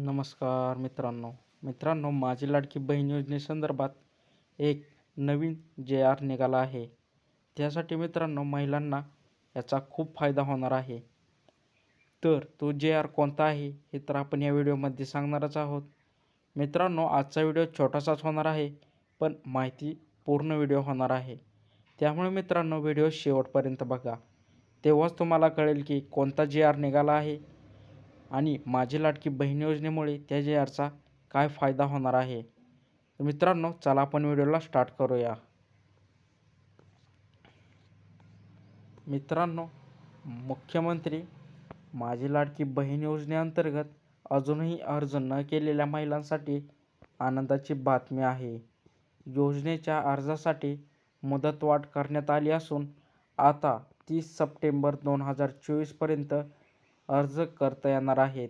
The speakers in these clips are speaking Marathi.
नमस्कार मित्रांनो. मित्रांनो माझी लाडकी बहीण योजनेसंदर्भात एक नवीन जे आर निघाला आहे. त्यासाठी मित्रांनो महिलांना याचा खूप फायदा होणार आहे. तर तो जे आर कोणता आहे हे तर आपण या व्हिडिओमध्ये सांगणारच आहोत. मित्रांनो आजचा व्हिडिओ छोटासाच होणार आहे पण माहिती पूर्ण व्हिडिओ होणार आहे. त्यामुळे मित्रांनो व्हिडिओ शेवटपर्यंत बघा. तेव्हाच तुम्हाला कळेल की कोणता जे आर निघाला आहे आणि माझी लाडकी बहीण योजनेमुळे त्या जे आरचा काय फायदा होणार आहे? तर मित्रांनो चला आपण व्हिडिओला स्टार्ट करूया. मित्रांनो मुख्यमंत्री माझी लाडकी बहीण योजनेअंतर्गत अजूनही अर्ज न केलेल्या महिलांसाठी आनंदाची बातमी आहे. योजनेच्या अर्जासाठी मुदतवाढ करण्यात आली असून आता तीस सप्टेंबर दोन हजार चोवीसपर्यंत अर्ज करता येणार आहेत.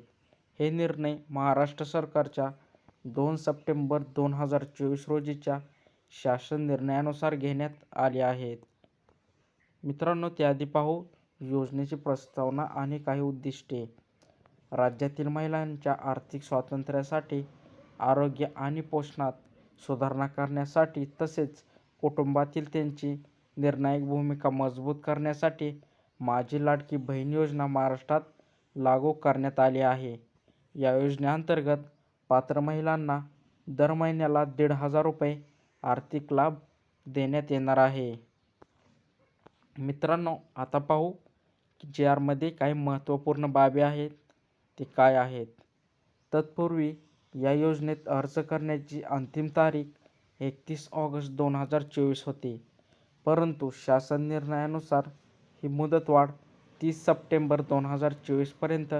हे निर्णय महाराष्ट्र सरकारच्या दोन सप्टेंबर दोन हजार चोवीस रोजीच्या शासन निर्णयानुसार घेण्यात आले आहेत. मित्रांनो त्याआधी पाहू योजनेची प्रस्तावना आणि काही उद्दिष्टे. राज्यातील महिलांच्या आर्थिक स्वातंत्र्यासाठी आरोग्य आणि पोषणात सुधारणा करण्यासाठी तसेच कुटुंबातील त्यांची निर्णायक भूमिका मजबूत करण्यासाठी माझी लाडकी बहीण योजना महाराष्ट्रात लागू करण्यात आली आहे. या योजनेअंतर्गत पात्र महिलांना दर महिन्याला दीड हजार रुपये आर्थिक लाभ देण्यात येणार आहे. मित्रांनो आता पाहू की जे आरमध्ये काही महत्त्वपूर्ण बाबी आहेत ते काय आहेत? तत्पूर्वी या योजनेत अर्ज करण्याची अंतिम तारीख एकतीस ऑगस्ट दोन हजार चोवीस होती. परंतु शासन निर्णयानुसार ही मुदतवाढ तीस सप्टेंबर दोन हजार चोवीसपर्यंत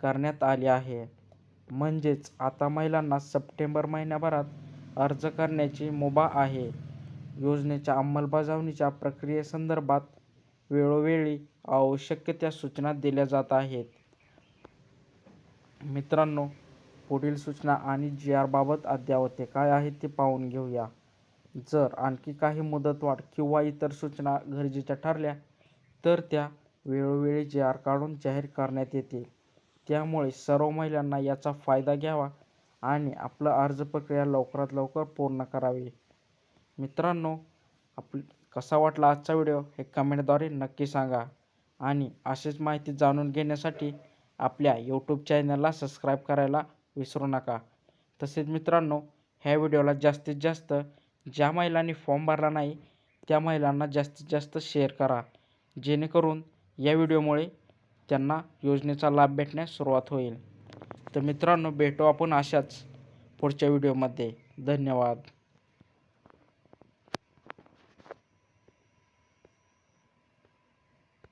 करण्यात आली आहे. म्हणजेच आता महिलांना सप्टेंबर महिन्याभरात अर्ज करण्याची मुभा आहे. योजनेच्या अंमलबजावणीच्या प्रक्रियेसंदर्भात वेळोवेळी आवश्यक त्या सूचना दिल्या जात आहेत. मित्रांनो पुढील सूचना आणि जी आरबाबत अद्यावते काय आहेत ते पाहून घेऊया. जर आणखी काही मुदतवाढ किंवा इतर सूचना गरजेच्या ठरल्या तर त्या वेळोवेळी जे आर काढून जाहीर करण्यात येतील त्यामुळे सर्व महिलांना याचा फायदा घ्यावा आणि आपलं अर्ज प्रक्रिया लवकरात लवकर पूर्ण करावी. मित्रांनो आप कसा वाटला आजचा व्हिडिओ हे कमेंटद्वारे नक्की सांगा आणि अशीच माहिती जाणून घेण्यासाठी आपल्या यूट्यूब चॅनलला सबस्क्राईब करायला विसरू नका. तसेच मित्रांनो ह्या व्हिडिओला जास्तीत जास्त ज्या महिलांनी फॉर्म भरला नाही त्या महिलांना जास्तीत जास्त शेअर करा. जेणेकरून या व्हिडिओमुळे त्यांना योजनेचा लाभ भेटण्यास सुरुवात होईल. तर मित्रांनो भेटू आपण अशाच पुढच्या व्हिडिओमध्ये. धन्यवाद.